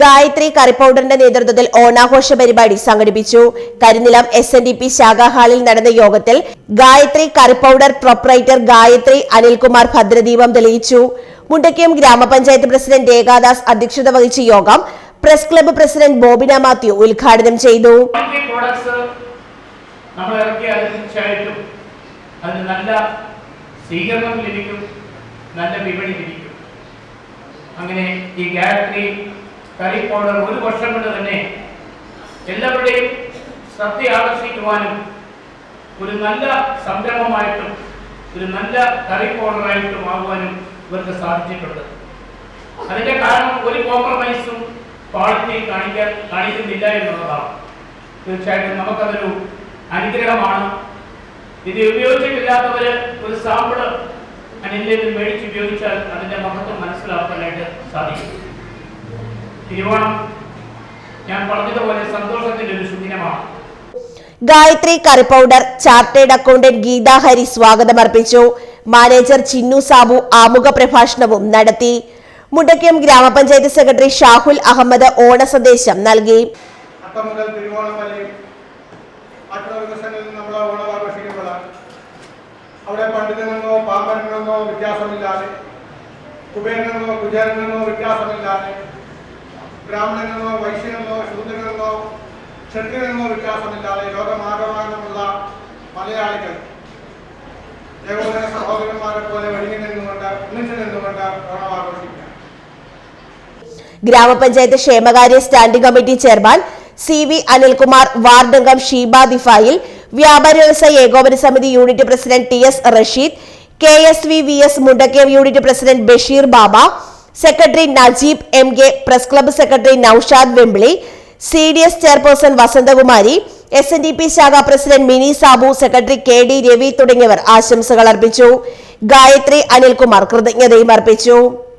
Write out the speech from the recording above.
ഗായത്രി കറിപ്പൗഡറിന്റെ നേതൃത്വത്തിൽ ഓണാഘോഷ പരിപാടി സംഘടിപ്പിച്ചു. Karinilam S N D P ശാഖാഹാളിൽ നടന്ന യോഗത്തിൽ Gayathri curry powder proprietor Gayathri Anilkumar ഭദ്രദീപം തെളിയിച്ചു. മുണ്ടക്കയം ഗ്രാമപഞ്ചായത്ത് പ്രസിഡന്റ് ഏകാദാസ് അധ്യക്ഷത വഹിച്ച യോഗം press club president Bobina Mathew ഉദ്ഘാടനം ചെയ്തു. നമ്മൾ നല്ല നല്ല വിപണി അങ്ങനെ ഈ ഗായത്രി കറി പൗഡർ ഒരു വർഷം കൊണ്ട് തന്നെ എല്ലാവരുടെയും ശ്രദ്ധ ആകർഷിക്കുവാനും ഒരു നല്ല സംരംഭമായിട്ടും ഒരു നല്ല കറി പൗഡറായിട്ടും ആകുവാനും ഇവർക്ക് സാധിച്ചിട്ടുണ്ട്. അതിന്റെ കാരണം ഒരു കോംപ്രമൈസും ക്വാളിറ്റി കാണിക്കാൻ കാണിക്കുന്നില്ല എന്നുള്ളതാണ്. തീർച്ചയായിട്ടും നമുക്കതൊരു അനുഗ്രഹമാണ്. ഇത് ഉപയോഗിച്ചിട്ടില്ലാത്തവര് ഒരു സാമ്പിൾ അനിലിൽ മേടിച്ച് ഉപയോഗിച്ചാൽ അതിന്റെ മഹത്വം മനസ്സിലാക്കാനായിട്ട് സാധിക്കും. തിരുവോണം. ഞാൻ പറഞ്ഞതുപോലെ സന്തോഷത്തിന്റെ ഒരു സുദിനമാണ്. Gayathri curry powder chartered accountant Geetha Hari സ്വാഗതം അർപ്പിച്ചു മാനേജർ ചിന്നു സാബു ആമുഖ പ്രഭാഷണവും നടത്തി. മുണ്ടക്കയം ഗ്രാമപഞ്ചായത്ത് സെക്രട്ടറി ഷാഹുൽ അഹമ്മദ് ഓണ സന്ദേശം നൽകി. അവിടെ പണ്ഡിതനെന്നോ പാമ്പനെന്നോ വ്യത്യാസമില്ലാതെ കുബേരനെന്നോ കുചേരനെന്നോ വ്യത്യാസമില്ലാതെ ബ്രാഹ്മണനെന്നോ വൈശ്യനെന്നോ ശൂദ്രനെന്നോ ക്ഷത്രിയനെന്നോ വ്യത്യാസമില്ലാതെ ലോകമാകമാനമുള്ള മലയാളികൾ ഏകോദര സഹോദരന്മാരെ പോലെ വഴിയിൽ നിന്നുകൊണ്ട് ഒന്നിച്ചു ഗ്രാമപഞ്ചായത്ത് ക്ഷേമകാര്യ standing committee chairman C V Anilkumar വാർഡംഗം Sheeba ദിഫായിൽ വ്യാപാര വ്യവസായ ഏകോപന സമിതി unit president T S Rasheed K S V V S മുണ്ടക്കേവ് unit president Basheer Baba secretary Najeeb M K press club secretary Noushad Vembili C D S chairperson Vasanthakumari S N D P ശാഖ president Mini Sabu secretary K D Ravi തുടങ്ങിയവർ ആശംസകൾ അർപ്പിച്ചു. ഗായത്രി അനിൽകുമാർ കൃതജ്ഞതയും അർപ്പിച്ചു.